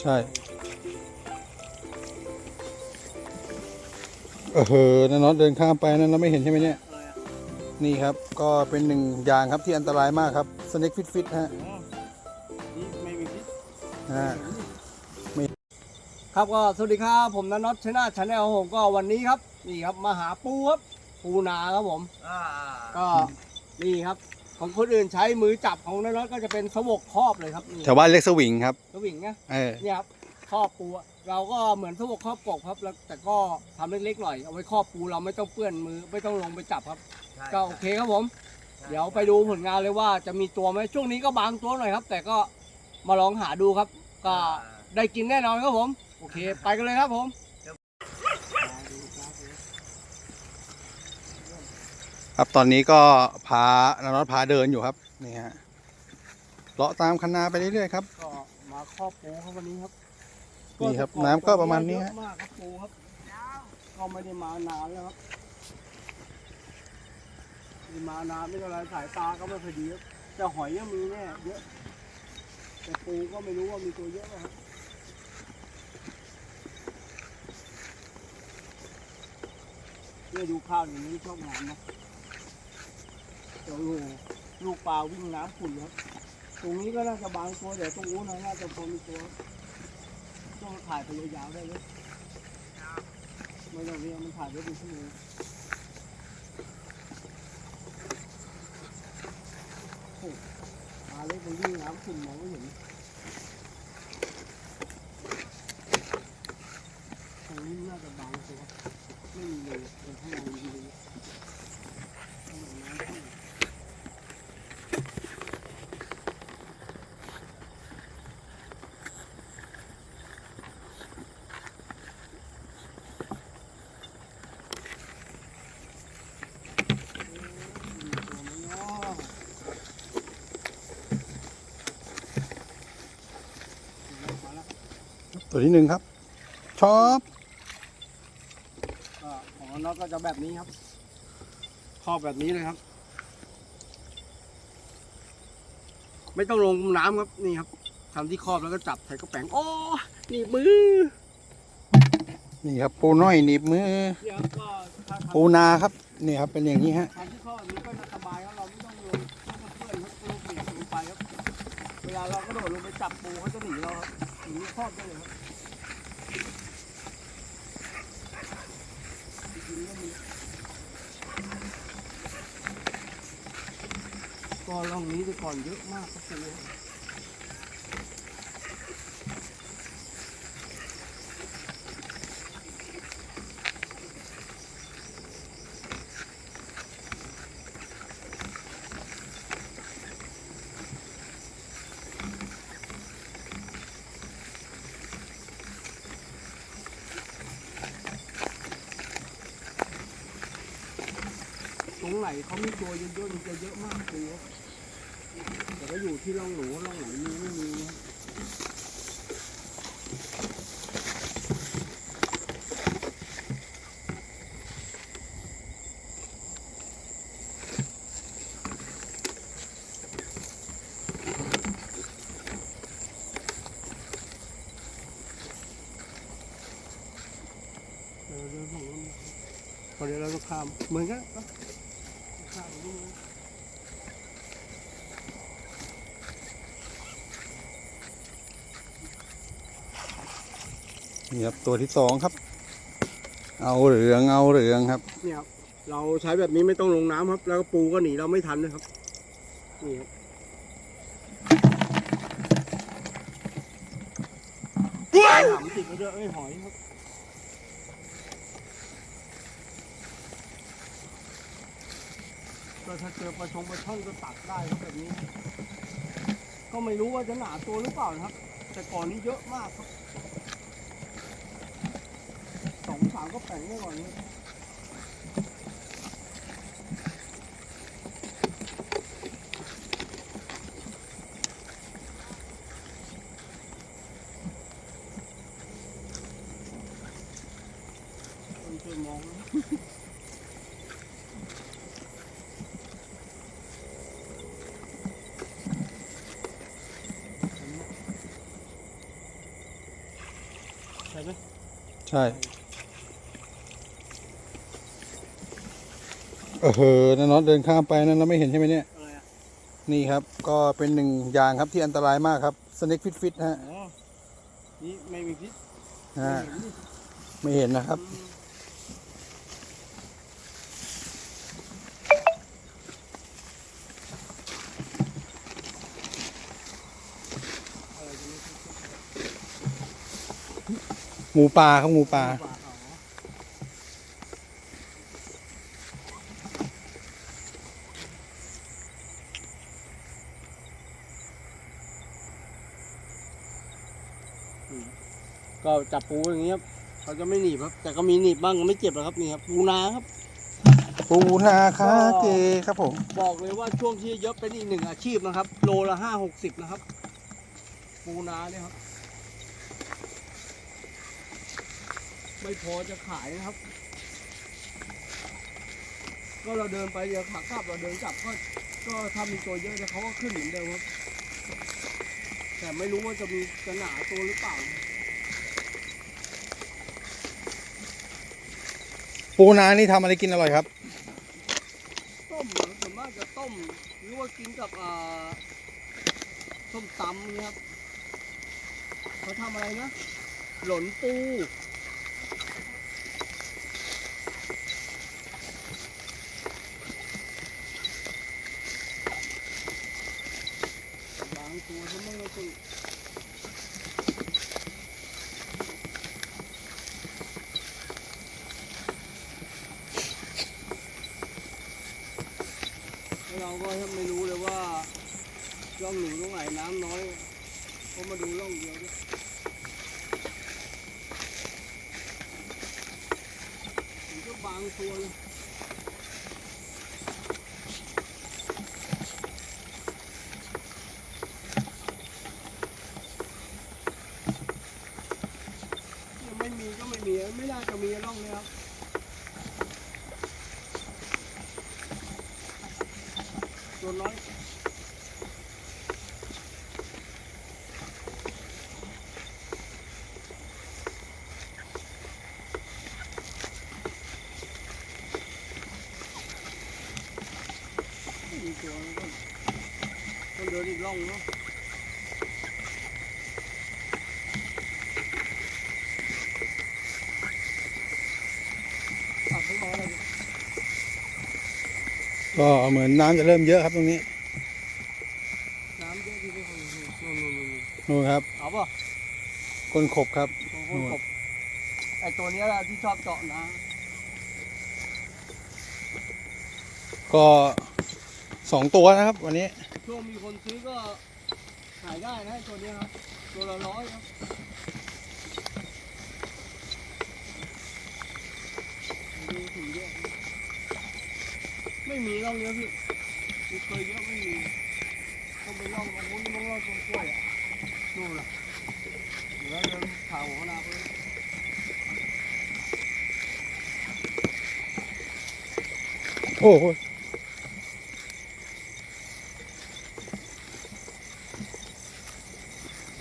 ใช่ เออนั่นน็อตเดินข้ามไปนั่นเราไม่เห็นใช่ไหมเนี่ยอะไรอะนี่ครับ ก็เป็นหนึ่งอย่างครับที่อันตรายมากครับสเน็กฟิตฟิตฮะอ๋อนี่ไม่มีพิษอ่าครับก็สวัสดีครับผมนันน็อตชนะชาแนลผมก็วันนี้ครับ นี่ครับมาหาปูครับปูนาครับผม อ่า ก็นี่ครับ ของคนอื่นใช้มือจับของนันน็อตก็จะเป็นสวกครอบเลยครับนี่แถวบ้านเรียกสวิงครับ สวิงนะเออ เนี่ยครับครอบปูอะเราก็เหมือนสวกครอบกบครับแล้วแต่ก็ทำเล็กๆหน่อยเอาไว้ครอบปูเราไม่ต้องเปื้อนมือไม่ต้องลงไปจับครับใช่ก็โอเคครับผม เดี๋ยวไปดูผลงานเลยว่าจะมีตัวไหมช่วงนี้ก็บางตัวหน่อยครับ แต่ก็มาลองหาดูครับ ก็ได้กินแน่นอนครับผม โอเค ไปกันเลยครับผม ครับตอนนี้ก็พานาน็อตพาเดินอยู่ครับนี่ฮะเลาะตามคันนาไปเรื่อยๆครับก็มาครอบปูครับวันนี้ครับนี่ครับน้ำก็ประมาณนี้เยฮะอะมากครับปูครับก็ไม่ได้มานานแล้วครับไม่ได้มานานไม่เป็นไรสายตาก็ไม่พอดีครับแต่หอยยังมีแน่เยอะแต่ปูก็ไม่รู้ว่ามีตัวเยอะไหมครับเนี่ยดูข้าวอย่างนี้ชอบงามนะ โอ้โหลูกปลาวิ่งน้ำขุ่นครับตรงนี้ก็น่าจะบางตัวแต่ตรงนู้นน่าจะพอมีตัวต้องถ่ายไปยาวๆได้เลยไม่ต้องเรียมันถ่ายได้เป็นชั่วโมงโอ้ปลาเล็กมันวิ่งน้ำขุ่นมองไม่เห็นตรงนี้น่าจะบางตัวไม่มีเลยเป็นข้างในมีเลยข้างในน้ำขุ่นมีตัวไหมเนาะมาแล้ว ตัวที่หนึ่งครับ ชอบก็ของน็อตก็จะแบบนี้ครับครอบแบบนี้เลยครับ ไม่ต้องลงน้ำครับนี่ครับทำที่ครอบแล้วก็จับใส่กระแป๋งโอ้นี่มือ นี่ครับ ปูน้อยหนีบมือเนี่ยครับก็ถ้าทำปูนาครับนี่ครับเป็นอย่างนี้ฮะทำที่ครอบแบบนี้ก็จะสบายครับเราไม่ต้องลงไม่ต้องเพื่อนครับลงเปียกลงไปครับ เวลาเรากระโดดลงไปจับปูเขาจะหนีเราครับหนีครอบได้เลยครับจริงๆก็มี ก็ล่องนี้ไปก่อนเยอะมากครับปูตรงไหนเขามีตัวเยอะๆมันจะเยอะมากเลยครับ แต่ก็อยู่ที่ร่องหนูร่องหนูมีไม่มีเออเรื่องของมันพอเดี๋ยวเราต้องข้ามเหมือนกันข้ามไปนู่นเลย นี่ครับตัวที่สองครับ เอาเหลืองเอาเหลืองครับเนี่ยครับเราใช้แบบนี้ไม่ต้องลงน้ำครับ แล้วก็ปูก็หนีเราไม่ทันนะครับนี่ครับหำติดไปด้วยเอ้ยหอยครับก็ถ้าเจอปลาชงปลาช่อนก็ตักได้ครับแบบนี้ ก็ไม่รู้ว่าจะหนาตัวหรือเปล่านะครับ แต่ก่อนนี้เยอะมากครับสองสามก็แปลงได้ก่อนนี้คนช่วยมองนะช่ไหมใช่ เออเหอะนะน็อตเดินข้ามไปนั้นเราไม่เห็นใช่ไหมเนี่ยอะไรอะนี่ครับ ก็เป็นหนึ่งอย่างครับที่อันตรายมากครับสเน็กฟิตฟิตฮะอ๋อนี่ไม่มีพิษฮะไม่เห็นนี่ไม่เห็นนะครับอืมอะไรจะไม่พิษหมูป่าครับหมูป่าป่าอ๋ออืมก็ จับปูอย่างเงี้ยครับเขาจะไม่หนีบครับ แต่ก็มีหนีบบ้างไม่เจ็บหรอกครับนี่ครับปูนาครับ ปูนาคาเกครับผม บอกเลยว่าช่วงที่เยอะเป็นอีกหนึ่งอาชีพนะครับ โลละห้าหกสิบนะครับ ปูนาเนี่ยครับ ไม่พอจะขายนะครับ ก็เราเดินไปเดี๋ยวขากลับเราเดินกลับก็ก็ถ้ามีตัวเยอะเดี๋ยวเขาก็ขึ้นเหมือนเดิมครับ แต่ไม่รู้ว่าจะมีจะหนาตัวหรือเปล่า ปูนานี่ทำอะไรกินอร่อยครับ ต้มเหรอส่วนมากจะต้มหรือว่ากินกับอ่าส้มตำเนี่ยครับเขาทำอะไรนะ หล่นปู บางตัวฉันไม่รู้สึกแล้ว เราก็ยังไม่รู้เลยว่าร่องหนึ่งตรงไหนน้ำน้อยก็มาดูร่องเดียวด้วยมันก็บางตัวเลยยังไม่มีก็ไม่มีไม่น่าจะมีร่องเลยครับ ตัวน้อยไม่มีตัวแล้วก็ต้องเดินอีกร่องเนาะ ตัดไม่มาเลย ก็เหมือนน้ำจะเริ่มเยอะครับตรงนี้น้ำเยอะที่ไม่พอนู่นนู่นนู่นนู่นนู่นครับเอาป่ะก้นขบครับตรงคนกบไอตัวเนี้ยแหละที่ชอบเจาะนะ ก็สองตัวนะครับ วันนี้ช่วงมีคนซื้อก็ขายได้นะไอ้ตัวเนี้ยครับตัวละร้อยครับดูถึงเยอะ ไม่มีร่องเยอะพี่มีเคยเยอะไม่มีต้องไปร่องตรงนู้นต้องร่องตรงกล้วยอะนู่นน่ะเดี๋ยวเดินผ่าหัวนาไปเลยโอ้โห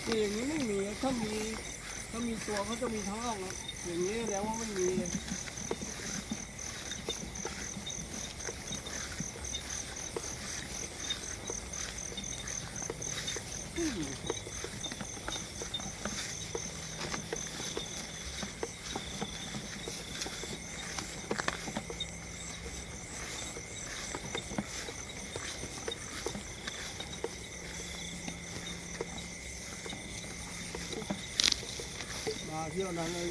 คืออย่างนี้ไม่มีอะถ้ามีถ้ามีตัวเขาจะมีทั้งร่องนะอย่างนี้แล้วว่าไม่มีเลยอื มมาเที่ยวนั้นเลย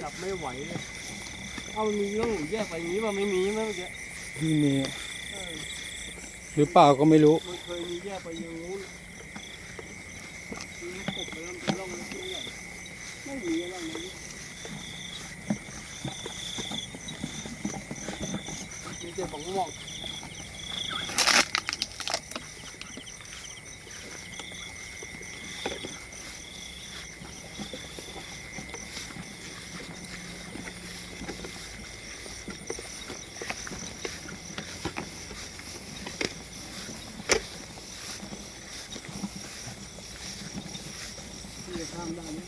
จับไม่ไหวเลย เอามันมีเรื่องหนูแยกไปอย่างนี้มันไม่มีไหมเมื่อกี้ไม่มี เออหรือเปล่าก็ไม่รู้ มันเคยมีแยกไปอย่างงู้นมีกบไปแล้วมันเป็นร่องเล็กๆใหญ่ไม่มีร่องนี้มีแต่บอกม่วง ที่จะข้ามได้ไหม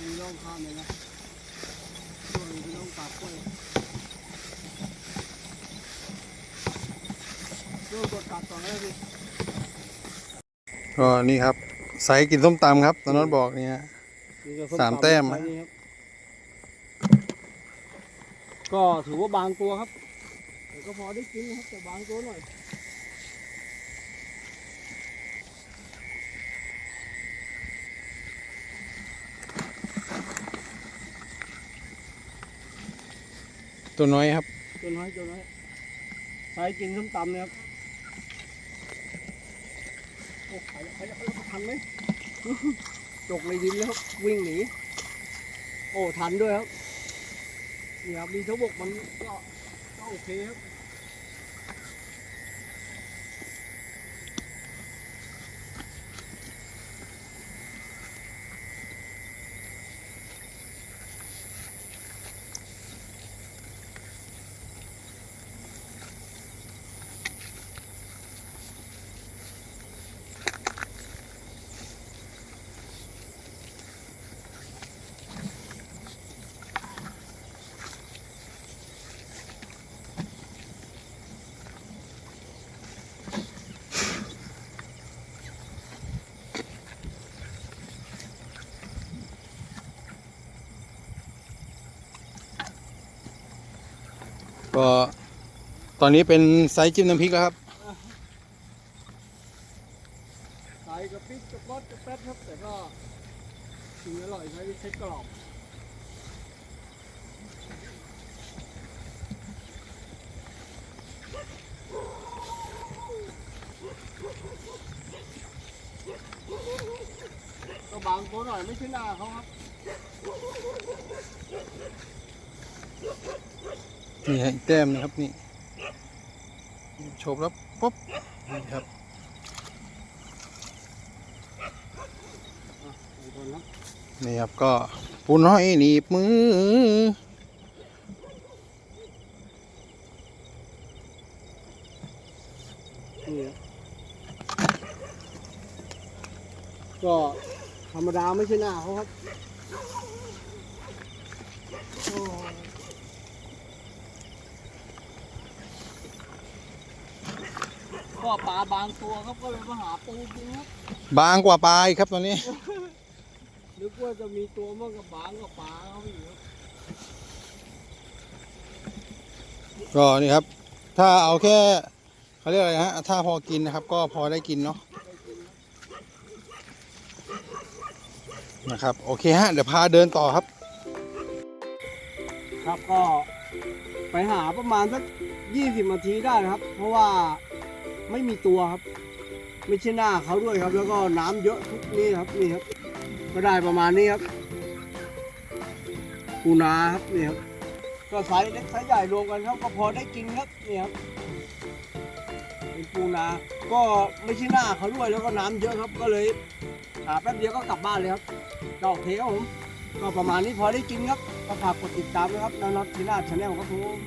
มีร่องข้ามเลยนะช่วงนี้เป็นร่องปากกล้วยดูกดตัดก่อนเลยพี่ก็นี่ครับไซส์กินส้มตำครับตอนนั้นบอกเนี่ย นี่ก็สามแต้มไซส์นี้ครับก็ถือว่าบางตัวครับแต่ก็พอได้กินนะครับแต่บางตัวหน่อย ตัวน้อยครับ ตัวน้อยตัวน้อยใส่กินส้มตำเนี่ยครับโอ้ใครใครใครทันไหมจกในดินแล้ววิ่งหนีโอ้ทันด้วยครับนี่ครับมีทบกมันก็ก็โอเคครับ ก็ตอนนี้เป็นไซส์จิ้มน้ำพริกแล้วครับใส่กระปิกกระป๊อดกระแป๊ดครับแต่ก็กินอร่อยใช้เช็ดกรอบก็บางตัวหน่อยไม่ใช่หน้าเขาครับ นี่ฮะอีกแต้มนะครับนี่โฉบแล้วปุ๊บนี่ครับนี่ครับก็ปูน้อยหนีบมือนี่ครับก็ธรรมดาไม่ใช่หน้าเขาครับโอ้ ก็ปลาบางตัวครับก็เลยมาหาปูกินครับบางกว่าปลาอีกครับตอนนี้ นึกว่าจะมีตัวมั่งกับบางกับปลาเขาอยู่ครับก็นี่ครับ ถ้าเอาแค่เขาเรียกอะไรฮะ ถ้าพอกินนะครับ ก็พอได้กินเนาะได้กินครับนะครับ โอเคฮะ เดี๋ยวพาเดินต่อครับ ครับก็ไปหาประมาณสักยี่สิบนาทีได้นะครับ เพราะว่า ไม่มีตัวครับ ไม่ใช่หน้าเขาด้วยครับ แล้วก็น้ำเยอะทุกนี่ครับนี่ครับ ก็ได้ประมาณนี้ครับปูนาครับนี่ครับก็ไซส์เล็กไซส์ใหญ่รวมกันครับก็พอได้กินครับนี่ครับเป็นปูนา ก็ไม่ใช่หน้าเขาด้วยแล้วก็น้ำเยอะครับ ก็เลยหาแป๊บเดียวก็กลับบ้านเลยครับก็โอเคครับผมก็ประมาณนี้พอได้กินครับก็ฝากกดติดตามนะครับนอนทีน่าชาแนลครับผม